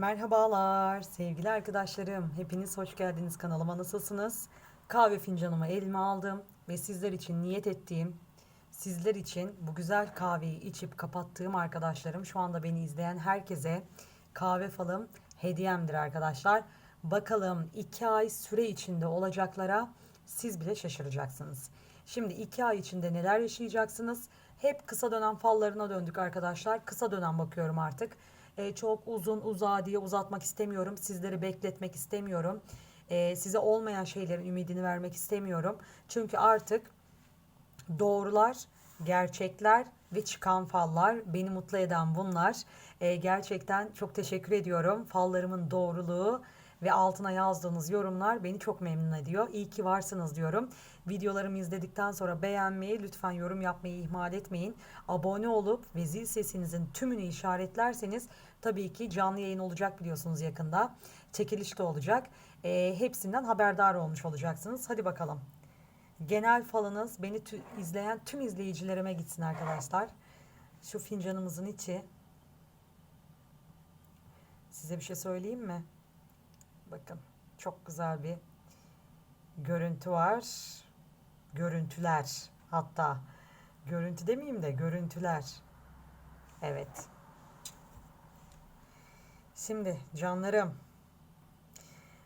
Merhabalar sevgili arkadaşlarım. Hepiniz hoş geldiniz kanalıma. Nasılsınız? Kahve fincanımı elime aldım ve sizler için niyet ettiğim, sizler için bu güzel kahveyi içip kapattığım arkadaşlarım, şu anda beni izleyen herkese kahve falım hediyemdir arkadaşlar. Bakalım iki ay süre içinde olacaklara siz bile şaşıracaksınız. Şimdi iki ay içinde neler yaşayacaksınız? Hep kısa dönem fallarına döndük arkadaşlar. Kısa dönem bakıyorum artık. Ee, çok uzun uzağa diye uzatmak istemiyorum. Sizleri bekletmek istemiyorum. Ee, size olmayan şeylerin ümidini vermek istemiyorum. Çünkü artık doğrular, gerçekler ve çıkan fallar beni mutlu eden bunlar. Ee, gerçekten çok teşekkür ediyorum. Fallarımın doğruluğu ve altına yazdığınız yorumlar beni çok memnun ediyor. İyi ki varsınız diyorum. Videolarımı izledikten sonra beğenmeyi, lütfen yorum yapmayı ihmal etmeyin. Abone olup ve zil sesinizin tümünü işaretlerseniz tabii ki canlı yayın olacak biliyorsunuz yakında. Çekiliş de olacak. Ee, hepsinden haberdar olmuş olacaksınız. Hadi bakalım. Genel falınız beni tü- izleyen tüm izleyicilerime gitsin arkadaşlar. Şu fincanımızın içi. Size bir şey söyleyeyim mi? Bakın çok güzel bir görüntü var. Görüntüler hatta. Görüntü demeyeyim de görüntüler. Evet. Şimdi canlarım.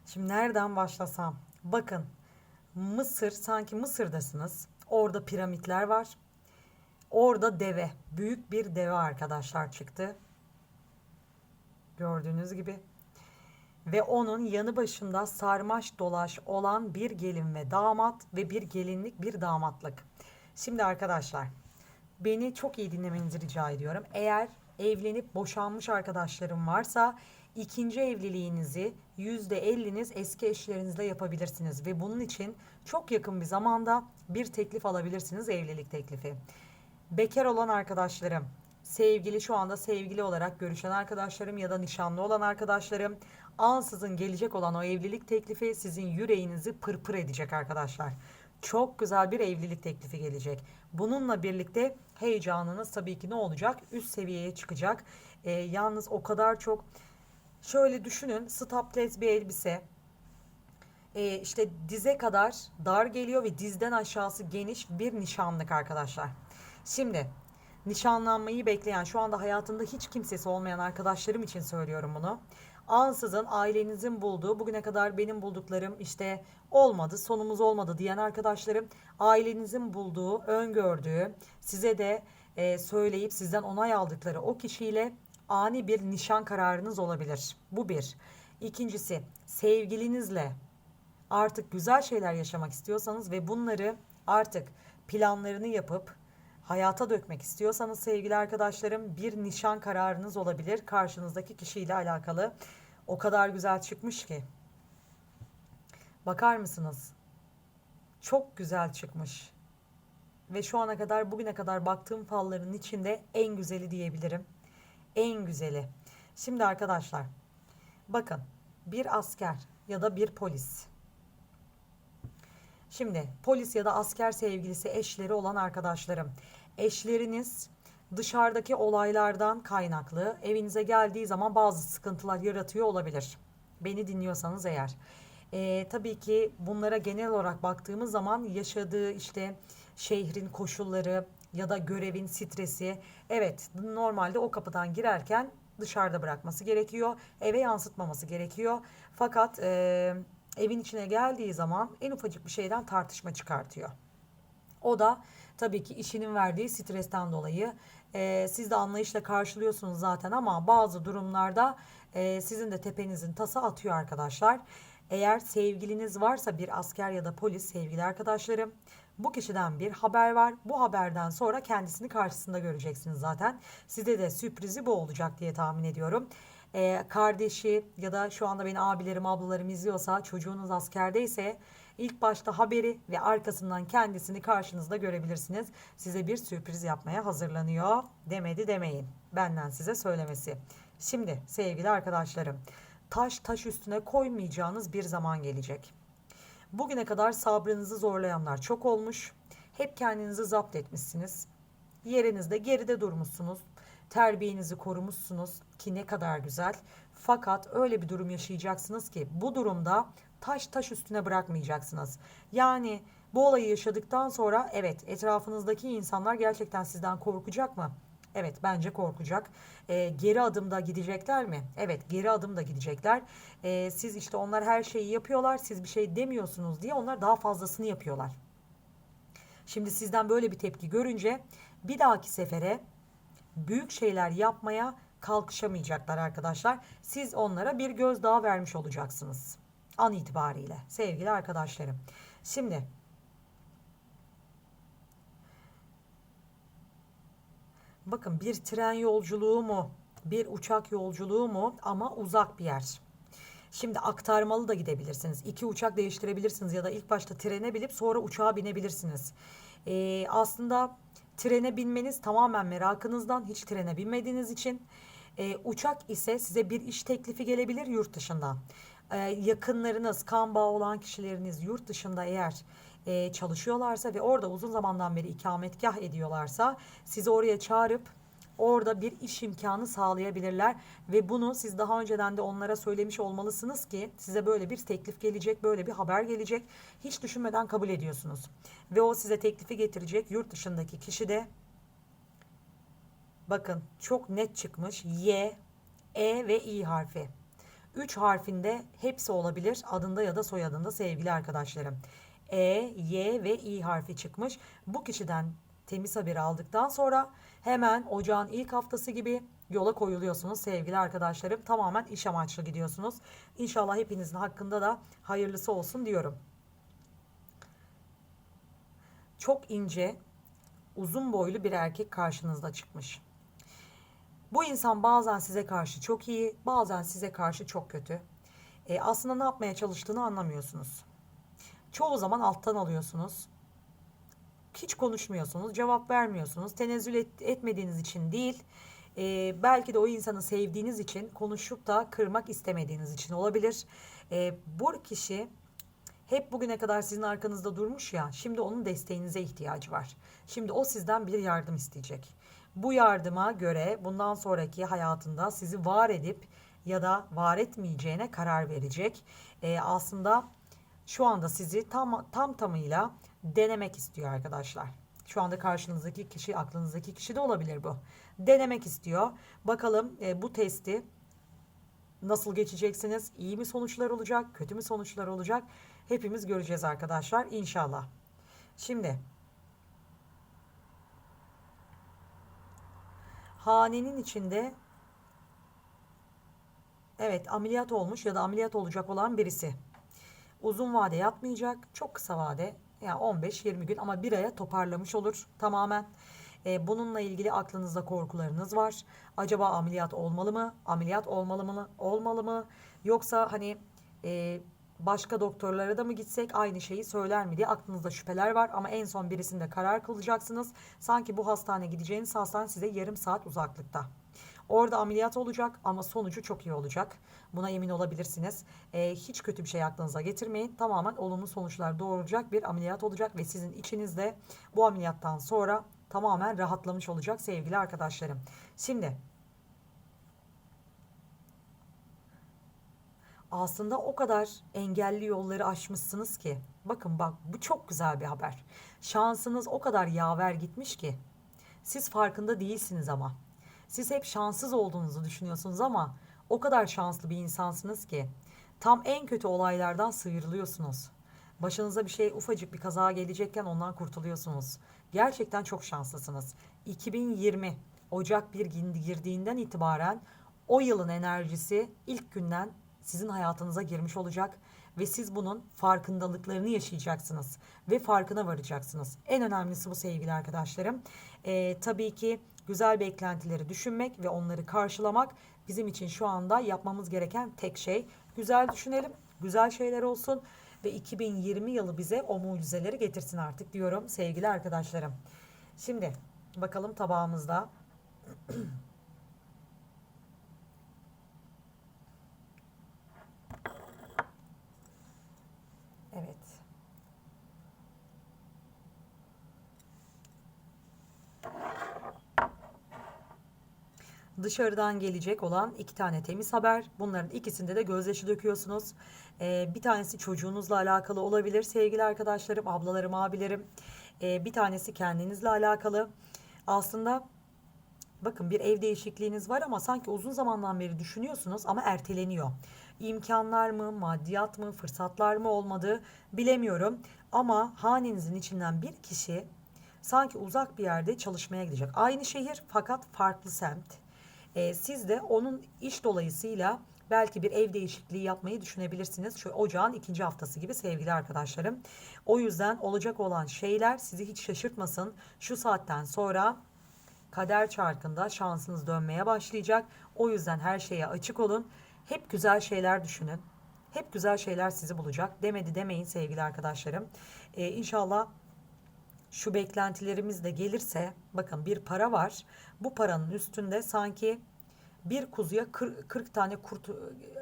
Şimdi nereden başlasam? Bakın Mısır sanki Mısır'dasınız. Orada piramitler var. Orada deve. Büyük bir deve arkadaşlar çıktı. Gördüğünüz gibi. Ve onun yanı başında sarmaş dolaş olan bir gelin ve damat ve bir gelinlik bir damatlık. Şimdi arkadaşlar beni çok iyi dinlemenizi rica ediyorum. Eğer evlenip boşanmış arkadaşlarım varsa ikinci evliliğinizi %50'niz eski eşlerinizle yapabilirsiniz. Ve bunun için çok yakın bir zamanda bir teklif alabilirsiniz evlilik teklifi. Bekar olan arkadaşlarım, sevgili şu anda sevgili olarak görüşen arkadaşlarım ya da nişanlı olan arkadaşlarım ansızın gelecek olan o evlilik teklifi sizin yüreğinizi pırpır edecek arkadaşlar. Çok güzel bir evlilik teklifi gelecek. Bununla birlikte heyecanınız tabii ki ne olacak? Üst seviyeye çıkacak. Ee, yalnız o kadar çok şöyle düşünün strapless bir elbise ee, işte dize kadar dar geliyor ve dizden aşağısı geniş bir nişanlık arkadaşlar. Şimdi nişanlanmayı bekleyen şu anda hayatında hiç kimsesi olmayan arkadaşlarım için söylüyorum bunu. Ansızın ailenizin bulduğu bugüne kadar benim bulduklarım işte olmadı sonumuz olmadı diyen arkadaşlarım ailenizin bulduğu öngördüğü size de e, söyleyip sizden onay aldıkları o kişiyle ani bir nişan kararınız olabilir. Bu bir. İkincisi sevgilinizle artık güzel şeyler yaşamak istiyorsanız ve bunları artık planlarını yapıp hayata dökmek istiyorsanız sevgili arkadaşlarım bir nişan kararınız olabilir karşınızdaki kişiyle alakalı. O kadar güzel çıkmış ki. Bakar mısınız? Çok güzel çıkmış. Ve şu ana kadar bugüne kadar baktığım falların içinde en güzeli diyebilirim. En güzeli. Şimdi arkadaşlar bakın bir asker ya da bir polis Şimdi polis ya da asker sevgilisi eşleri olan arkadaşlarım. Eşleriniz dışarıdaki olaylardan kaynaklı evinize geldiği zaman bazı sıkıntılar yaratıyor olabilir. Beni dinliyorsanız eğer. Ee, tabii ki bunlara genel olarak baktığımız zaman yaşadığı işte şehrin koşulları ya da görevin stresi. Evet normalde o kapıdan girerken dışarıda bırakması gerekiyor. Eve yansıtmaması gerekiyor. Fakat e, evin içine geldiği zaman en ufacık bir şeyden tartışma çıkartıyor. O da tabii ki işinin verdiği stresten dolayı e, siz de anlayışla karşılıyorsunuz zaten ama bazı durumlarda e, sizin de tepenizin tası atıyor arkadaşlar. Eğer sevgiliniz varsa bir asker ya da polis sevgili arkadaşlarım bu kişiden bir haber var. Bu haberden sonra kendisini karşısında göreceksiniz zaten. Size de sürprizi bu olacak diye tahmin ediyorum. Ee, kardeşi ya da şu anda beni abilerim ablalarım izliyorsa çocuğunuz askerdeyse ilk başta haberi ve arkasından kendisini karşınızda görebilirsiniz. Size bir sürpriz yapmaya hazırlanıyor demedi demeyin. Benden size söylemesi. Şimdi sevgili arkadaşlarım taş taş üstüne koymayacağınız bir zaman gelecek. Bugüne kadar sabrınızı zorlayanlar çok olmuş. Hep kendinizi zapt etmişsiniz. Yerinizde geride durmuşsunuz. Terbiyenizi korumuşsunuz ki ne kadar güzel. Fakat öyle bir durum yaşayacaksınız ki bu durumda taş taş üstüne bırakmayacaksınız. Yani bu olayı yaşadıktan sonra evet etrafınızdaki insanlar gerçekten sizden korkacak mı? Evet bence korkacak. Ee, geri adımda gidecekler mi? Evet geri adımda gidecekler. Ee, siz işte onlar her şeyi yapıyorlar. Siz bir şey demiyorsunuz diye onlar daha fazlasını yapıyorlar. Şimdi sizden böyle bir tepki görünce bir dahaki sefere büyük şeyler yapmaya kalkışamayacaklar arkadaşlar. Siz onlara bir gözdağı vermiş olacaksınız. An itibariyle sevgili arkadaşlarım. Şimdi bakın bir tren yolculuğu mu, bir uçak yolculuğu mu ama uzak bir yer. Şimdi aktarmalı da gidebilirsiniz. İki uçak değiştirebilirsiniz ya da ilk başta trene binip sonra uçağa binebilirsiniz. Ee, aslında trene binmeniz tamamen merakınızdan hiç trene binmediğiniz için. Ee, uçak ise size bir iş teklifi gelebilir yurt dışından. Ee, yakınlarınız, kan bağı olan kişileriniz yurt dışında eğer e, çalışıyorlarsa ve orada uzun zamandan beri ikametgah ediyorlarsa sizi oraya çağırıp orada bir iş imkanı sağlayabilirler ve bunu siz daha önceden de onlara söylemiş olmalısınız ki size böyle bir teklif gelecek, böyle bir haber gelecek. Hiç düşünmeden kabul ediyorsunuz. Ve o size teklifi getirecek yurt dışındaki kişi de bakın çok net çıkmış Y, E ve İ harfi. Üç harfinde hepsi olabilir adında ya da soyadında sevgili arkadaşlarım. E, Y ve İ harfi çıkmış. Bu kişiden temiz haberi aldıktan sonra hemen ocağın ilk haftası gibi yola koyuluyorsunuz sevgili arkadaşlarım. Tamamen iş amaçlı gidiyorsunuz. İnşallah hepinizin hakkında da hayırlısı olsun diyorum. Çok ince, uzun boylu bir erkek karşınızda çıkmış. Bu insan bazen size karşı çok iyi, bazen size karşı çok kötü. E, aslında ne yapmaya çalıştığını anlamıyorsunuz. Çoğu zaman alttan alıyorsunuz hiç konuşmuyorsunuz, cevap vermiyorsunuz. Tenezzül et, etmediğiniz için değil, e, belki de o insanı sevdiğiniz için konuşup da kırmak istemediğiniz için olabilir. E, bu kişi hep bugüne kadar sizin arkanızda durmuş ya, şimdi onun desteğinize ihtiyacı var. Şimdi o sizden bir yardım isteyecek. Bu yardıma göre bundan sonraki hayatında sizi var edip ya da var etmeyeceğine karar verecek. E, aslında şu anda sizi tam tam tamıyla denemek istiyor arkadaşlar. Şu anda karşınızdaki kişi, aklınızdaki kişi de olabilir bu. Denemek istiyor. Bakalım e, bu testi nasıl geçeceksiniz? İyi mi sonuçlar olacak? Kötü mü sonuçlar olacak? Hepimiz göreceğiz arkadaşlar inşallah. Şimdi hanenin içinde evet ameliyat olmuş ya da ameliyat olacak olan birisi. Uzun vade yatmayacak, çok kısa vade yani 15-20 gün ama bir aya toparlamış olur tamamen. E, bununla ilgili aklınızda korkularınız var. Acaba ameliyat olmalı mı? Ameliyat olmalı mı? Olmalı mı? Yoksa hani e, başka doktorlara da mı gitsek aynı şeyi söyler mi diye aklınızda şüpheler var ama en son birisinde karar kılacaksınız. Sanki bu hastane gideceğiniz hastane size yarım saat uzaklıkta. Orada ameliyat olacak ama sonucu çok iyi olacak. Buna emin olabilirsiniz. E, hiç kötü bir şey aklınıza getirmeyin. Tamamen olumlu sonuçlar doğuracak bir ameliyat olacak ve sizin içinizde bu ameliyattan sonra tamamen rahatlamış olacak sevgili arkadaşlarım. Şimdi aslında o kadar engelli yolları aşmışsınız ki. Bakın bak bu çok güzel bir haber. Şansınız o kadar yaver gitmiş ki. Siz farkında değilsiniz ama. Siz hep şanssız olduğunuzu düşünüyorsunuz ama o kadar şanslı bir insansınız ki tam en kötü olaylardan sıyrılıyorsunuz. Başınıza bir şey ufacık bir kaza gelecekken ondan kurtuluyorsunuz. Gerçekten çok şanslısınız. 2020 Ocak 1 girdiğinden itibaren o yılın enerjisi ilk günden sizin hayatınıza girmiş olacak ve siz bunun farkındalıklarını yaşayacaksınız ve farkına varacaksınız. En önemlisi bu sevgili arkadaşlarım. Ee, tabii ki güzel beklentileri düşünmek ve onları karşılamak bizim için şu anda yapmamız gereken tek şey. Güzel düşünelim, güzel şeyler olsun ve 2020 yılı bize o mucizeleri getirsin artık diyorum sevgili arkadaşlarım. Şimdi bakalım tabağımızda Evet. Dışarıdan gelecek olan iki tane temiz haber. Bunların ikisinde de gözyaşı döküyorsunuz. Ee, bir tanesi çocuğunuzla alakalı olabilir sevgili arkadaşlarım, ablalarım, abilerim. Ee, bir tanesi kendinizle alakalı. Aslında bakın bir ev değişikliğiniz var ama sanki uzun zamandan beri düşünüyorsunuz ama erteleniyor. İmkanlar mı, maddiyat mı, fırsatlar mı olmadı bilemiyorum. Ama hanenizin içinden bir kişi sanki uzak bir yerde çalışmaya gidecek. Aynı şehir fakat farklı semt. Ee, siz de onun iş dolayısıyla belki bir ev değişikliği yapmayı düşünebilirsiniz. Şu ocağın ikinci haftası gibi sevgili arkadaşlarım. O yüzden olacak olan şeyler sizi hiç şaşırtmasın. Şu saatten sonra kader çarkında şansınız dönmeye başlayacak. O yüzden her şeye açık olun. Hep güzel şeyler düşünün. Hep güzel şeyler sizi bulacak. Demedi demeyin sevgili arkadaşlarım. Ee, inşallah şu beklentilerimiz de gelirse bakın bir para var. Bu paranın üstünde sanki bir kuzuya 40, 40 tane kurt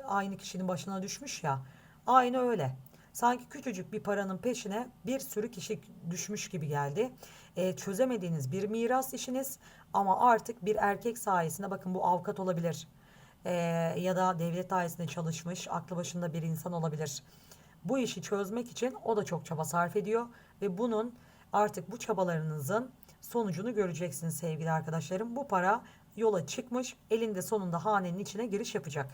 aynı kişinin başına düşmüş ya. Aynı öyle. Sanki küçücük bir paranın peşine bir sürü kişi düşmüş gibi geldi. E, çözemediğiniz bir miras işiniz ama artık bir erkek sayesinde bakın bu avukat olabilir. E, ya da devlet dairesinde çalışmış aklı başında bir insan olabilir. Bu işi çözmek için o da çok çaba sarf ediyor ve bunun artık bu çabalarınızın sonucunu göreceksiniz sevgili arkadaşlarım. Bu para yola çıkmış, elinde sonunda hanenin içine giriş yapacak.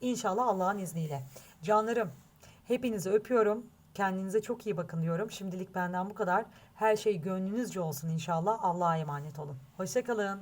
İnşallah Allah'ın izniyle. Canlarım, hepinizi öpüyorum. Kendinize çok iyi bakın diyorum. Şimdilik benden bu kadar. Her şey gönlünüzce olsun inşallah. Allah'a emanet olun. Hoşçakalın.